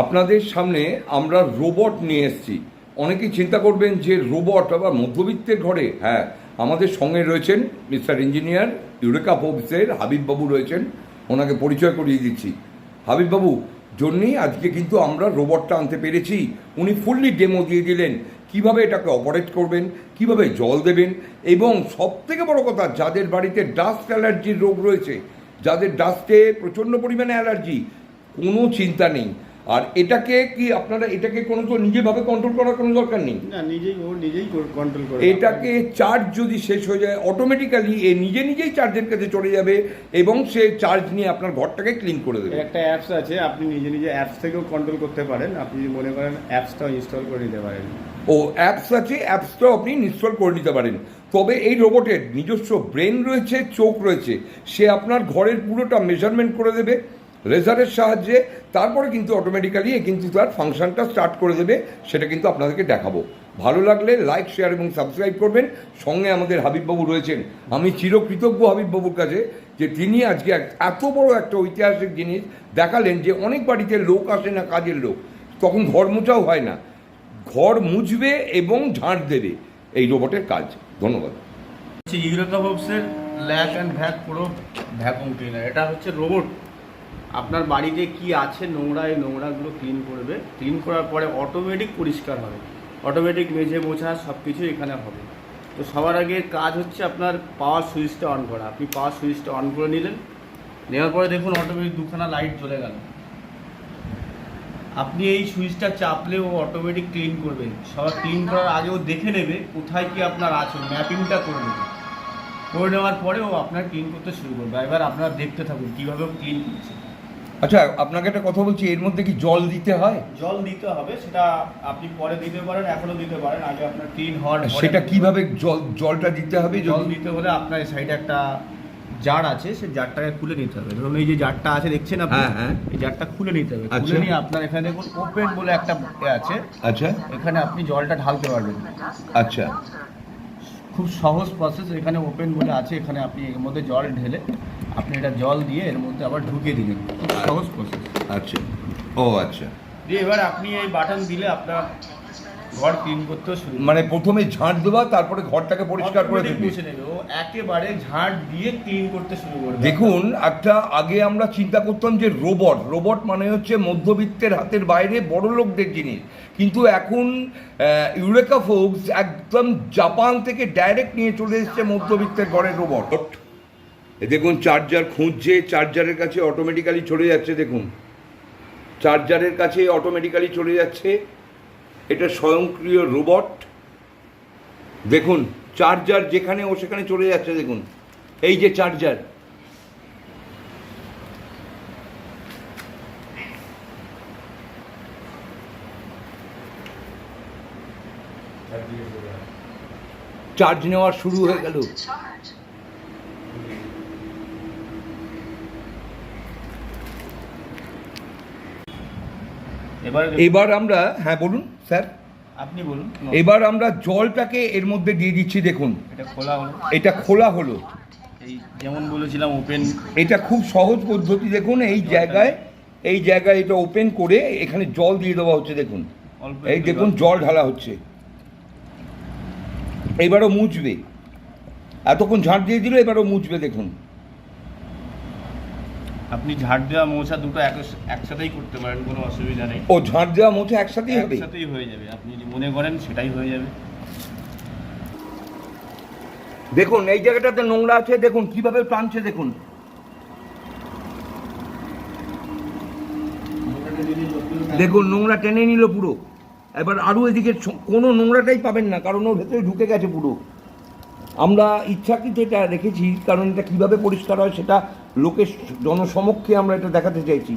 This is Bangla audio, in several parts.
আপনাদের সামনে আমরা রোবট নিয়ে এসেছি। অনেকেই চিন্তা করবেন যে রোবট আবার মধ্যবিত্তের ঘরে? হ্যাঁ আমাদের সঙ্গে রয়েছেন মিস্টার ইঞ্জিনিয়ার ইউরেকা অফিসের হাবিববাবু রয়েছেন, ওনাকে পরিচয় করিয়ে দিচ্ছি। হাবিববাবু জন্যেই আজকে কিন্তু আমরা রোবটটা আনতে পেরেছি। উনি ফুললি ডেমো দিয়ে দিলেন। কীভাবে এটাকে অপারেট করবেন? কীভাবে জল দেবেন? এবং সব থেকে বড় কথা, যাদের বাড়িতে ডাস্ট অ্যালার্জির রোগ রয়েছে, যাদের ডাস্টে প্রচণ্ড পরিমাণে অ্যালার্জি কোনো চিন্তা নেই। আর এটাকে কি আপনারা এটাকে কোনো তো নিজেভাবে কন্ট্রোল করার কোনো দরকার নেই? না নিজেই ও নিজেই কন্ট্রোল করে। এটাকে চার্জ যদি শেষ হয়ে যায় অটোমেটিক্যালি এ নিজে নিজেই চার্জের কাছে চলে যাবে এবং সে চার্জ নিয়ে আপনার ঘরটাকে ক্লিন করে দেবে। একটা অ্যাপস আছে আপনি নিজে নিজে অ্যাপস থেকেও কন্ট্রোল করতে পারেন। আপনি যদি মনে করেন অ্যাপসটাও ইনস্টল করে নিতে পারেন। ও অ্যাপস আছে অ্যাপসটাও আপনি ইনস্টল করে নিতে পারেন। তবে এই রোবটের নিজস্ব ব্রেন রয়েছে চোখ রয়েছে। সে আপনার ঘরের পুরোটা মেজারমেন্ট করে দেবে। রেজারের সাহায্যে, তারপরে কিন্তু অটোমেটিক্যালি কিন্তু তার ফাংশনটা স্টার্ট করে দেবে, সেটা কিন্তু আপনাদেরকে দেখাবো। ভালো লাগলে লাইক শেয়ার এবং সাবস্ক্রাইব করবেন। সঙ্গে আমাদের হাবিববাবু রয়েছেন। আমি চিরকৃতজ্ঞ হাবিববাবুর কাছে যে তিনি আজকে এত বড় একটা ঐতিহাসিক জিনিস দেখালেন যে অনেক বাড়িতে লোক আসে না, কাজের লোক। তখন ঘর মোছাও হয় না। ঘর মুছবে এবং ঝাঁট দেবে। এই রোবটের কাজ। ধন্যবাদ। ইউরেকা বক্সের ল্যাক অ্যান্ড ভ্যাক পুরো ভ্যাকুম ক্লিনার এটা হচ্ছে রোবট আপনার বাড়িতে কি আছে নোংরা এই নোংরাগুলো ক্লিন করবে? ক্লিন করার পরে অটোমেটিক পরিষ্কার হবে। অটোমেটিক মেঝে মোছা সব কিছু এখানে হবে। তো সবার আগে কাজ হচ্ছে আপনার পাওয়ার সুইচটা অন করা। আপনি পাওয়ার সুইচটা অন করে নিলেন। নেওয়ার পরে দেখুন অটোমেটিক দুখানা লাইট জ্বলে গেল। আপনি এই সুইচটা চাপলে ও অটোমেটিক ক্লিন করবে সবার ক্লিন করার আগেও দেখে নেবে কোথায় কি আপনার আছে ম্যাপিংটা করে নেবে। করে নেওয়ার পরে ও আপনার ক্লিন করতে শুরু করবে। এবার আপনারা দেখতে থাকুন কীভাবে ক্লিন করছে আচ্ছা আপনাকে একটা কথা বলছি এর মধ্যে কি জল দিতে হয়? জল দিতে হবে সেটা আপনি পরে দিতে পারেন এখনও দিতে পারেন আগে আপনার ক্লিন হওয়ার সেটা কীভাবে জল জলটা দিতে হবে জল দিতে হলে আপনার সাইডে একটা জার আছে সেই জারটাকে খুলে নিতে হবে। ধরুন এই যে জারটা আছে দেখছেন আপনি? হ্যাঁ, হ্যাঁ। এই জারটা খুলে নিতে হবে। আচ্ছা। খুলে নিয়ে আপনার এখানে দেখুন ওপেন বলে একটা আছে। আচ্ছা। এখানে আপনি জলটা ঢালতে পারবেন। আচ্ছা। খুব সহজ প্রসেস এখানে ওপেন বলে আছে এখানে আপনি এর মধ্যে জল ঢেলে আপনি এটা জল দিয়ে এর মধ্যে আবার ঢুকিয়ে দিলেন। খুব সহজ প্রসেস আচ্ছা। ও আচ্ছা। দিয়ে এবার আপনি এই বাটন দিলে আপনার ঘর ক্লিন করতে শুরু মানে প্রথমে ঝাঁট দেওয়া তারপরে ঘরটাকে পরিষ্কার করে দেবে। ও একেবারে ঝাঁট দিয়ে ক্লিন করতে শুরু করবে। দেখুন একটা আগে আমরা চিন্তা করতাম যে রোবট রোবট মানে হচ্ছে মধ্যবিত্তের হাতের বাইরে বড় লোকদের জিনিস। কিন্তু এখন ইউরেকা ফোক্স একদম জাপান থেকে ডাইরেক্ট নিয়ে চলে এসেছে মধ্যবিত্তের ঘরের রোবট দেখুন চার্জার খুঁজছে চার্জারের কাছে অটোমেটিক্যালি চলে যাচ্ছে দেখুন। চার্জারের কাছে অটোমেটিক্যালি চলে যাচ্ছে। এটা স্বয়ংক্রিয় রোবট দেখুন চার্জার যেখানে ও সেখানে চলে যাচ্ছে দেখুন। এই যে চার্জার চার্জ নেওয়া শুরু হয়ে গেল। এবার এবার আমরা হ্যাঁ বলুন স্যার। আপনি বলুন এবার আমরা জলটাকে এর মধ্যে দিয়ে দিচ্ছি দেখুন। এটা খোলা হলো? এটা খোলা হলো। এই যেমন বলেছিলাম ওপেন এটা খুব সহজ পদ্ধতি দেখুন এই জায়গায় এই জায়গায় এটা ওপেন করে এখানে জল দিয়ে দেওয়া হচ্ছে দেখুন। এই দেখুন জল। জল ঢালা হচ্ছে। এবারও মুছবে। এতক্ষণ ঝাঁট দিয়ে দিল এবারও মুছবে দেখুন। আপনি ঝাড় দেওয়া মোছা দুটো এক- একসাথেই করতে পারেন কোনো অসুবিধা নেই। ও ঝাঁট দেওয়া মুছে একসাথেই হবে? একসাথেই হয়ে যাবে। আপনি যদি মনে করেন সেটাই হয়ে যাবে। দেখুন এই জায়গাটাতে নোংরা আছে দেখুন কীভাবে টানছে দেখুন। দেখুন নোংরা টেনে নিল পুরো। এবার আরও এদিকে কোনো নোংরাটাই পাবেন না কারণ ওর ভেতরে ঢুকে গেছে পুরো। আমরা ইচ্ছাকৃত এটা রেখেছি কারণ এটা কীভাবে পরিষ্কার হয় সেটা লোকের জনসমক্ষে আমরা এটা দেখাতে চাইছি।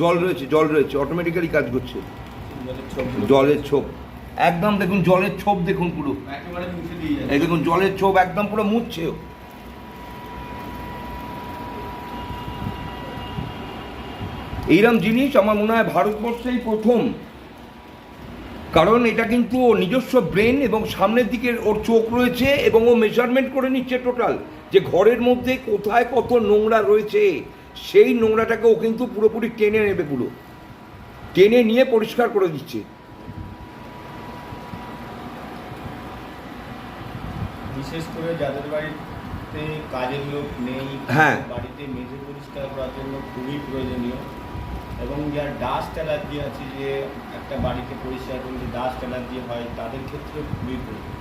জল রয়েছে জল রয়েছে অটোমেটিক্যালি কাজ করছে। জলের ছোপ। একদম দেখুন জলের ছোপ দেখুন পুরো। এই দেখুন জলের ছোপ একদম পুরো মুছছে ও। এইরকম জিনিস আমার মনে হয় ভারতবর্ষেই প্রথম। কারণ এটা কিন্তু ও নিজস্ব ব্রেন এবং সামনের দিকে ওর চোখ রয়েছে এবং ও মেজারমেন্ট করে নিচ্ছে টোটাল যে ঘরের মধ্যে কোথায় কত নোংরা রয়েছে। সেই নোংরাটাকে ও কিন্তু পুরোপুরি টেনে নেবে পুরো। টেনে নিয়ে পরিষ্কার করে দিচ্ছে। বিশেষ করে যাদের বাড়িতে কাজের লোক নেই হ্যাঁ। বাড়িতে মেঝে পরিষ্কার করার জন্য খুবই প্রয়োজনীয় এবং যার ডাস্ট অ্যালার্জি আছে যে একটা বাড়িতে পরিষ্কার করলে ডাস্ট অ্যালার্জি হয় তাদের ক্ষেত্রে খুবই প্রয়োজন।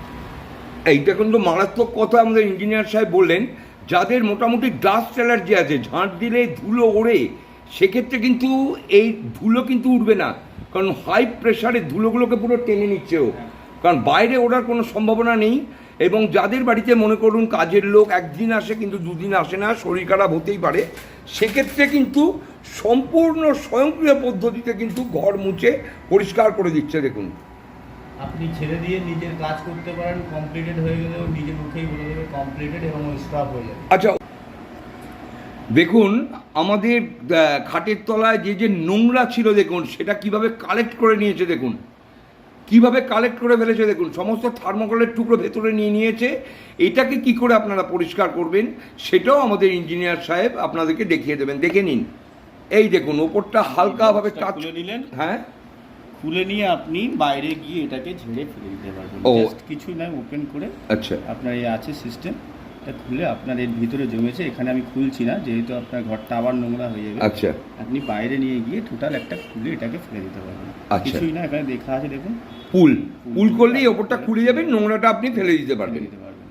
এইটা কিন্তু মারাত্মক কথা আমাদের ইঞ্জিনিয়ার সাহেব বললেন যাদের মোটামুটি ডাস্ট অ্যালার্জি আছে ঝাঁট দিলে ধুলো ওড়ে সেক্ষেত্রে কিন্তু এই ধুলো কিন্তু উঠবে না কারণ হাই প্রেশারে ধুলোগুলোকে পুরো টেনে নিচ্ছে ও। কারণ বাইরে ওড়ার কোনো সম্ভাবনা নেই এবং যাদের বাড়িতে মনে করুন কাজের লোক একদিন আসে কিন্তু দুদিন আসে না শরীর খারাপ হতেই পারে সেক্ষেত্রে কিন্তু সম্পূর্ণ স্বয়ংক্রিয় পদ্ধতিতে কিন্তু ঘর মুছে পরিষ্কার করে দিচ্ছে দেখুন। আপনি ছেড়ে দিয়ে নিজের কাজ করতে পারেন কমপ্লিটেড হয়ে গেলেও নিজের মুখেই বলে দেবে কমপ্লিটেড এবং স্টপ হয়ে যাবে। আচ্ছা দেখুন আমাদের খাটের তলায় যে যে নোংরা ছিল দেখুন সেটা কীভাবে কালেক্ট করে নিয়েছে দেখুন। কীভাবে কালেক্ট করে ফেলেছে দেখুন সমস্ত থার্মোকলের টুকরো ভেতরে নিয়ে নিয়েছে। এটাকে কি করে আপনারা পরিষ্কার করবেন সেটাও আমাদের ইঞ্জিনিয়ার সাহেব আপনাদেরকে দেখিয়ে দেবেন। দেখে নিন। এই দেখুন ওপরটা হালকাভাবে টাচ নিলেন। হ্যাঁ? খুলে নিয়ে আপনি বাইরে গিয়ে এটাকে ঝেড়ে ফেলে দিতে পারবেন। ও। কিছুই কিছু নয় ওপেন করে আচ্ছা। আপনার এই আছে সিস্টেম এটা খুলে আপনার এর ভিতরে জমেছে এখানে আমি খুলছি না যেহেতু আপনার ঘরটা আবার নোংরা হয়ে যাবে। আচ্ছা। আপনি বাইরে নিয়ে গিয়ে টোটাল একটা খুলে এটাকে ফেলে দিতে পারবেন। আচ্ছা। কিছুই না এখানে লেখা আছে দেখুন। পুল। পুল করলেই ওপরটা খুলে যাবে নোংরাটা আপনি ফেলে দিতে পারবেন। দিতে পারবেন।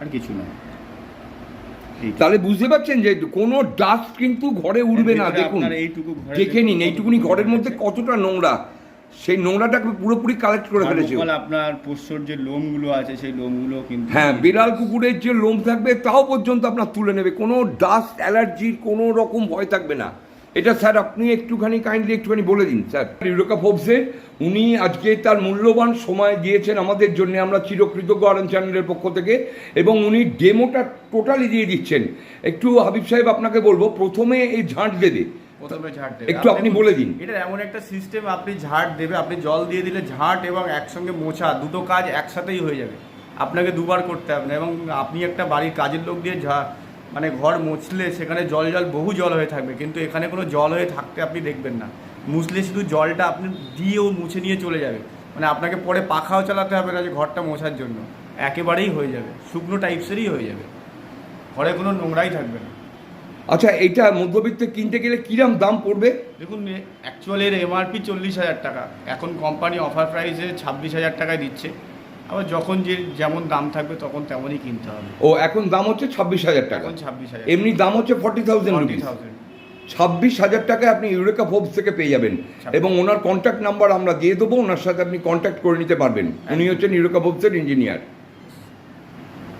আর কিছু না। তাহলে বুঝতে পারছেন যে কোনো ডাস্ট কিন্তু ঘরে উঠবে না দেখুন। দেখে নিন এইটুকুনি ঘরের মধ্যে কতটা নোংরা। সেই নোংরাটাকে পুরোপুরি কালেক্ট করে ফেলেছে আপনার পোষ্যর যে লোমগুলো আছে সেই লোমগুলো কিন্তু হ্যাঁ বিড়াল কুকুরের যে লোম থাকবে তাও পর্যন্ত আপনার তুলে নেবে। কোনো ডাস্ট অ্যালার্জির কোনো রকম ভয় থাকবে না। এটা স্যার আপনি একটুখানি কাইন্ডলি একটুখানি বলে দিন স্যার। ইউরোকা হোপসে উনি আজকে তার মূল্যবান সময় দিয়েছেন আমাদের জন্য আমরা চিরকৃতজ্ঞ আরন চ্যানেলের পক্ষ থেকে এবং উনি ডেমোটা টোটালি দিয়ে দিচ্ছেন। একটু হাবিব সাহেব আপনাকে বলব প্রথমে এই ঝাঁট দেবে প্রথমে ঝাড় দেবে। একটু আপনি বলে দিন। এটা এমন একটা সিস্টেম আপনি ঝাড় দেবে আপনি জল দিয়ে দিলে ঝাঁট এবং একসঙ্গে মোছা দুটো কাজ একসাথেই হয়ে যাবে। আপনাকে দুবার করতে হবে না এবং আপনি একটা বাড়ির কাজের লোক দিয়ে ঝা মানে ঘর মুছলে সেখানে জল জল বহু জল হয়ে থাকবে কিন্তু এখানে কোনো জল হয়ে থাকতে আপনি দেখবেন না। মুছলে শুধু জলটা আপনি দিয়েও মুছে নিয়ে চলে যাবে। মানে আপনাকে পরে পাখাও চালাতে হবে না যে ঘরটা মোছার জন্য। একেবারেই হয়ে যাবে শুকনো টাইপসেরই হয়ে যাবে। ঘরে কোনো নোংরাই থাকবে না। আচ্ছা এটা মধ্যবিত্তে কিনতে গেলে কিরম দাম পড়বে? দেখুন অ্যাকচুয়ালি এর এমআরপি চল্লিশ হাজার টাকা। এখন কোম্পানি অফার প্রাইসে ছাব্বিশ হাজার টাকায় দিচ্ছে। আবার যখন যে যেমন দাম থাকবে তখন তেমনই কিনতে হবে। ও এখন দাম হচ্ছে ছাব্বিশ হাজার টাকা। এখন ছাব্বিশ হাজার এমনি দাম হচ্ছে forty thousand forty rupees. Thousand. ছাব্বিশ হাজার টাকায় আপনি ইউরেকা হোপস থেকে পেয়ে যাবেন। এবং ওনার কন্ট্যাক্ট নাম্বার আমরা দিয়ে দেবো। ওনার সাথে আপনি কন্ট্যাক্ট করে নিতে পারবেন। উনি হচ্ছেন ইউরেকা হোপসের ইঞ্জিনিয়ার